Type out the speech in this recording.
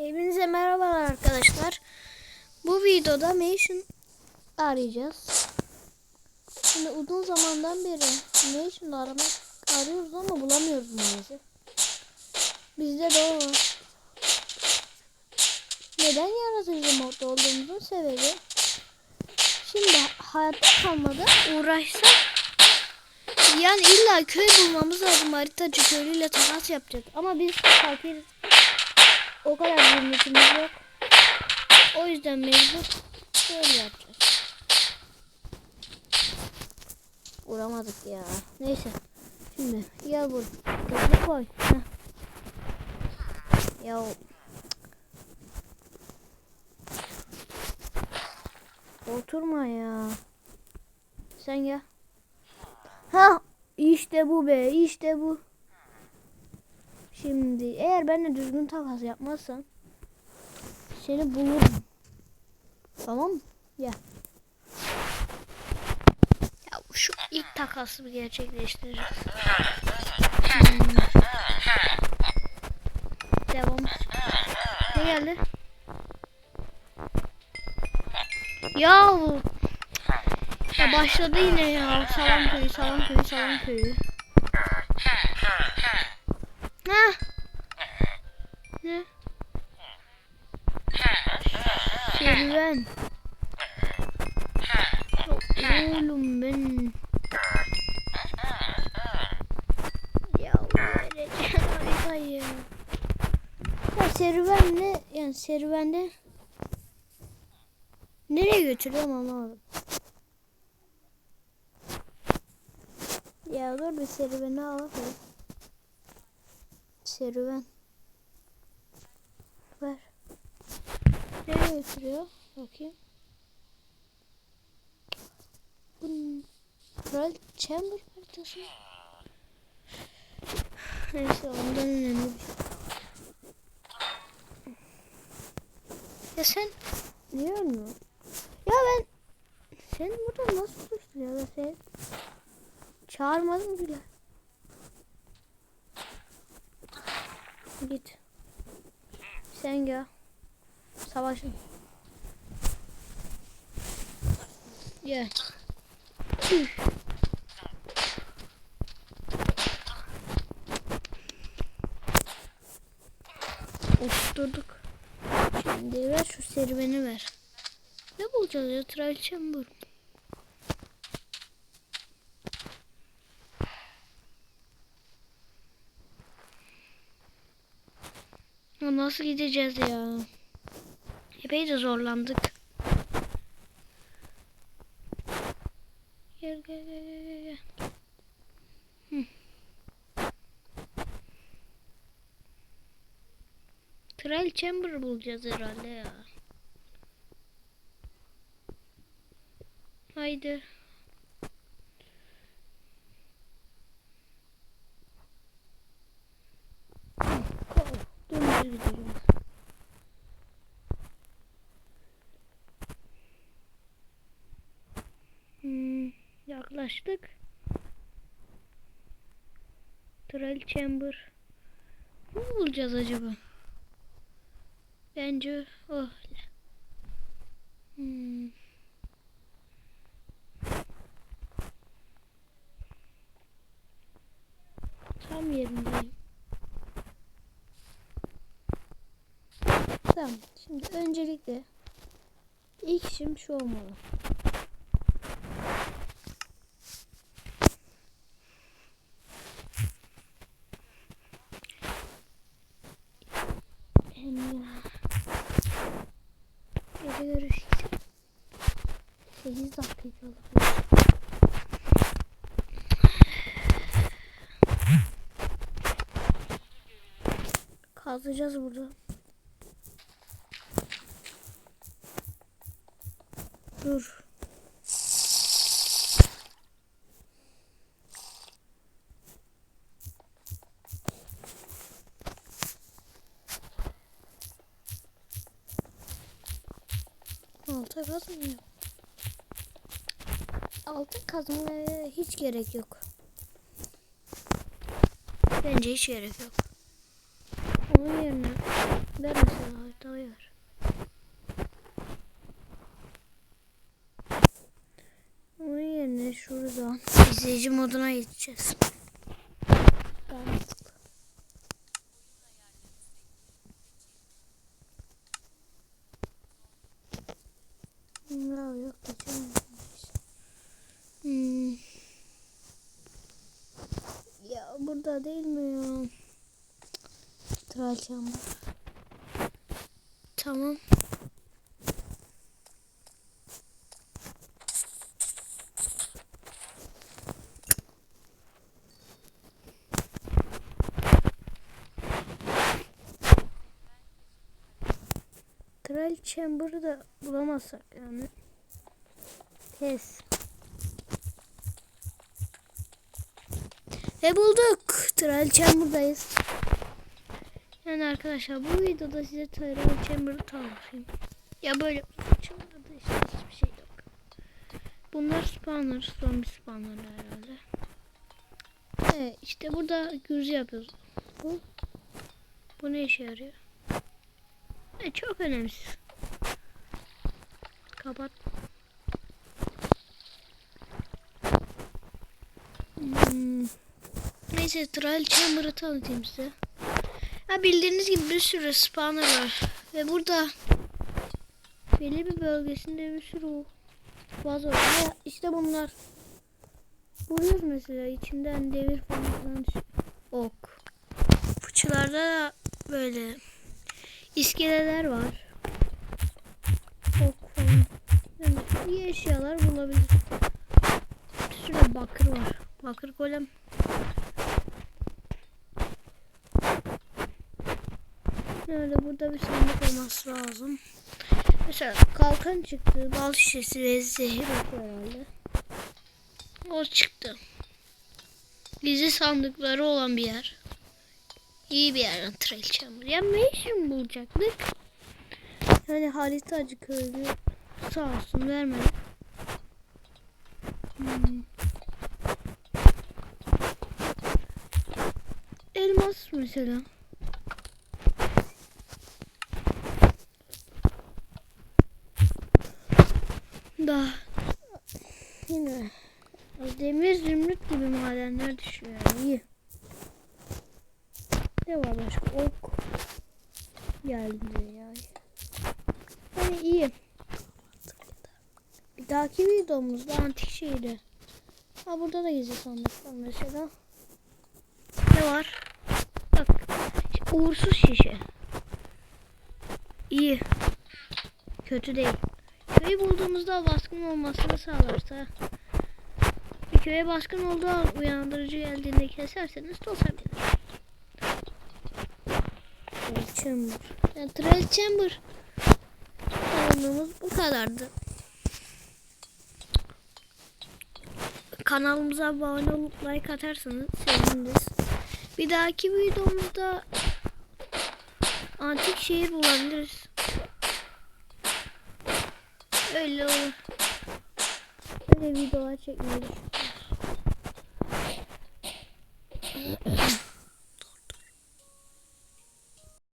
Hepinize merhabalar arkadaşlar. Bu videoda Mason arayacağız. Şimdi uzun zamandan beri Mason'u aramak arıyoruz ama bulamıyoruz maalesef. Bizde de o var. Neden yaratıcı modda olduğumuzun sebebi şimdi hayatta kalmada uğraşsak yani illa köy bulmamız lazım haritacı köylüyle takas yapacak ama biz fakir o kadar zümrütümüz yok. O yüzden mecbur böyle yapacağız. Vuramadık ya. Neyse. Şimdi gel vur. Hızlı koy. Heh. Ya Oturma ya. Sen gel. Ha işte bu be işte bu. Şimdi eğer benimle düzgün takas yapmazsan seni bulurum. Tamam mı? Gel. Ya şu ilk takası bir gerçekleştireceğiz. Hmm. Devam. Ne geldi? Ya ya başladı yine ya. Salam köyü, salam köyü, salam köyü. Ha? Ne? Serüven. Oğlum ben. Ya vereceğim. Ya serüven ne? Yani serüvende nereye götürüyorum anlamadım. Ya dur bir serüveni alalım. Serüven. Ver. Nereye götürüyor? Bakayım. Bu Kral Chamber haritası? Neyse ondan önemli bir şey. Ya sen niye ölmüyorsun? Ya ben sen burada nasıl düştün ya sen çağırmadın bile. Git. Sen gel. Savaşın. Gel. Oturduk. Şimdi ver şu serüveni ver. Ne bulacağız ya? Trial Chamber. Ya nasıl gideceğiz ya? Epey de zorlandık. Gel gel gel gel gel. Hı. Trial Chamber bulacağız herhalde ya. Haydi. Hmm, yaklaştık. Trial Chamber. Ne bulacağız acaba? Bence o. Hmm. Tam yerindeyim. Tamam. Şimdi öncelikle ilk işim şu olmalı. Gece görüş. 8 dakika olabilir. Kazacağız burada. Dur. Alta kazmıyor. Altın kazmaya hiç gerek yok. Bence hiç gerek yok. Onun yerine ver mesela İzleyici moduna geçeceğiz. Ya yok geçemedim. Hmm. Ya burada değil mi ya? Tralçam var. Tamam. Kral Chamber'ı da bulamazsak yani. Pes. Ve bulduk. Trial Chamber'dayız. Yani arkadaşlar bu videoda size Trial Chamber'ı tanıtayım. Ya böyle Chamber'da işte hiçbir şey yok. Bunlar spawner, zombi spawner herhalde. Evet işte burada gürüzü yapıyoruz. Bu, bu ne işe yarıyor? E, çok önemsiz. Kapat. Hmm. Neyse Trial Chamber'ı tanıtayım size. Ha bildiğiniz gibi bir sürü spawner var. Ve burada belli bir bölgesinde bir sürü vazo var. Ha, işte bunlar. Vuruyoruz mesela içinden demir falan. Ok. Fıçılarda da böyle iskeleler var. Ok falan. Yani iyi eşyalar bulabiliriz. Bir sürü bakır var. Bakır golem. Öyle burada bir sandık olması lazım. Mesela kalkan çıktı, bal şişesi ve zehir oku herhalde. O çıktı. Gizli sandıkları olan bir yer. İyi bir yer Trail Chamber. Ya işin bulacaktık? Yani haritacı köylü sağ olsun vermedi. Hmm. Elmas mesela. Da yine demir zümrüt gibi madenler düşüyor iyi. Ne var başka? Ok. Geldi yani. Hani iyi. Bir dahaki videomuzda antik şehirde. Ha burada da gizli sandık var mesela. Ne var? Bak. Uğursuz şişe. İyi. Kötü değil. Köyü bulduğumuzda baskın olmasını sağlarsa bir köye baskın olduğu an uyandırıcı geldiğinde keserseniz tosabilir. Chamber. Yani Chamber kanalımız bu kadardı. Kanalımıza abone olup like atarsanız seviniriz. Bir dahaki videomuzda antik şehir bulabiliriz. Öyle olur. Böyle videolar çekmeyi düşünüyorum.